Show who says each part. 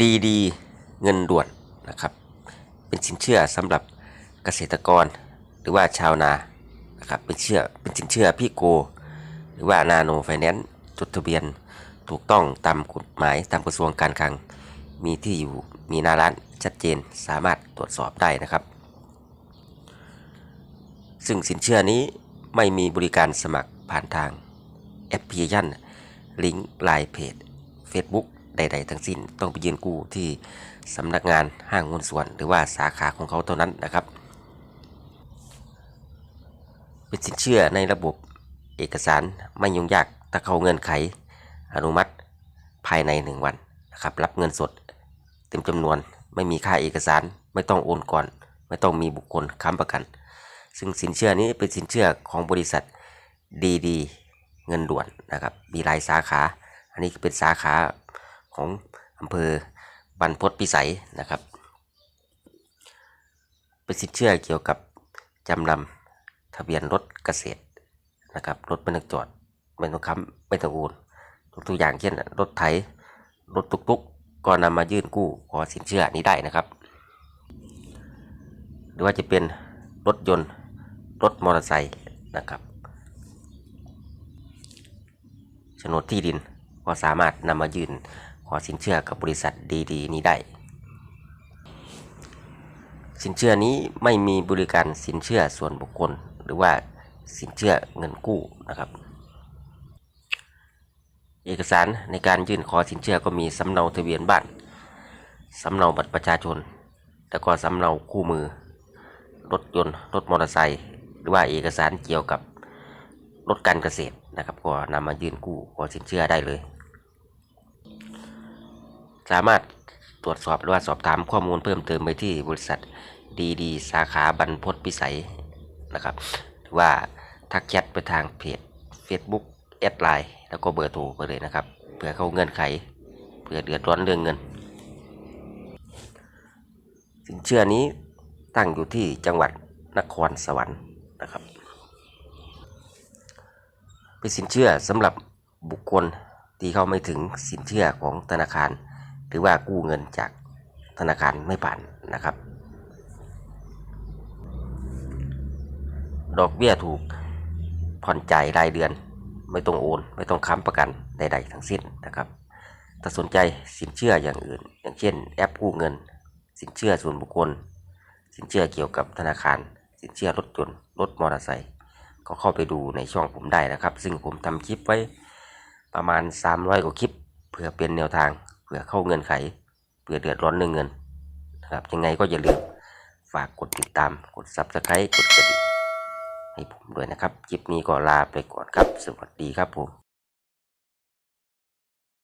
Speaker 1: ดีดีเงินด่วนนะครับ เป็นสินเชื่อสำหรับเกษตรกรหรือว่าชาวนานะครับเป็นเชื่อเป็นสินเชื่อพี่โก หรือว่านาโนไฟแนนซ์จดทะเบียนถูกต้องตามกฎหมายตามกระทรวงการคลัง มีที่อยู่มีหน้าร้านชัดเจนสามารถตรวจสอบได้นะครับ ซึ่งสินเชื่อนี้ไม่มีบริการสมัครผ่านทางแอปพลิเคชันลิงก์ไลน์เพจ Facebook ใด ๆ ทั้งสิ้นต้องไปยืนกู้ที่สำนักงานห้างหุ้นส่วน หรือว่าสาขาของเขาเท่านั้นนะครับ เป็นสินเชื่อในระบบเอกสารไม่ยุ่งยากถ้าเข้าเงื่อนไข อนุมัติภายใน 1 วันนะครับรับเงินสด เต็มจำนวนไม่มีค่าเอกสารไม่ต้องโอนก่อน ไม่ต้องมีบุคคลค้ำประกัน ซึ่งสินเชื่อนี้เป็นสินเชื่อของบริษัทดีดีเงินด่วนนะครับมีหลายสาขา อันนี้เป็นสาขา ของอำเภอบรรพตพิสัยนะครับ เป็นสินเชื่อเกี่ยวกับจำนำทะเบียนรถเกษตรนะครับรถไม่ต้องจอดไม่ต้องค้ำไม่ต้องโอนทุกๆอย่างเช่น รถไถรถตุกๆ ก็นำมายื่นกู้ขอสินเชื่อนี้ได้นะครับ หรือว่าจะเป็นรถยนต์รถมอเตอร์ไซค์นะครับโฉนดที่ดินก็สามารถนำมายื่น อสินเชื่อกับบริษัทดีๆ นี้ได้ สินเชื่อนี้ไม่มีบริการสินเชื่อส่วนบุคคล หรือว่าสินเชื่อเงินกู้นะครับ เอกสารในการยื่นขอสินเชื่อก็มีสำเนาทะเบียนบ้านสำเนาบัตรประชาชน แล้วก็สำเนาคู่มือ รถยนต์ รถมอเตอร์ไซค์ หรือว่าเอกสารเกี่ยวกับรถการเกษตรนะครับ ก็นำมายื่นกู้ขอสินเชื่อได้เลย สามารถตรวจสอบหรือว่าสอบถามข้อมูลเพิ่มเติมไปที่บริษัทดีดีสาขาบรรพตพิสัยนะครับ หรือว่าทักแชทไปทางเพจ Facebook แอดไลน์แล้วก็เบอร์โทรไปเลยนะครับเผื่อเข้าเงื่อนไขเผื่อเดือดร้อนเรื่องเงิน สินเชื่อนี้ตั้งอยู่ที่จังหวัดนครสวรรค์นะครับเป็นสินเชื่อสำหรับบุคคลที่เข้าไม่ถึงสินเชื่อของธนาคาร หรือว่ากู้เงินจากธนาคารไม่ผ่านนะครับ ดอกเบี้ยถูกผ่อนจ่ายรายเดือนไม่ต้องโอน ไม่ต้องค้ำประกันใดๆทั้งสิ้นนะครับ ถ้าสนใจสินเชื่ออย่างอื่น อย่างเช่น แอปกู้เงิน สินเชื่อส่วนบุคคล สินเชื่อเกี่ยวกับธนาคาร สินเชื่อรถยนต์รถมอเตอร์ไซค์ก็เข้าไปดูในช่องผมได้นะครับ ซึ่งผมทำคลิปไว้ประมาณ 300 กว่าคลิป เพื่อเป็นแนวทาง เพื่อเข้าเงินไขเพื่อเดือดร้อนเรื่องเงินนะครับยังไงก็อย่าลืมฝากกดติดตามกด Subscribe กดกระดิ่งให้ผมด้วยนะครับคลิปนี้ก็ลาไปก่อนครับ สวัสดีครับผม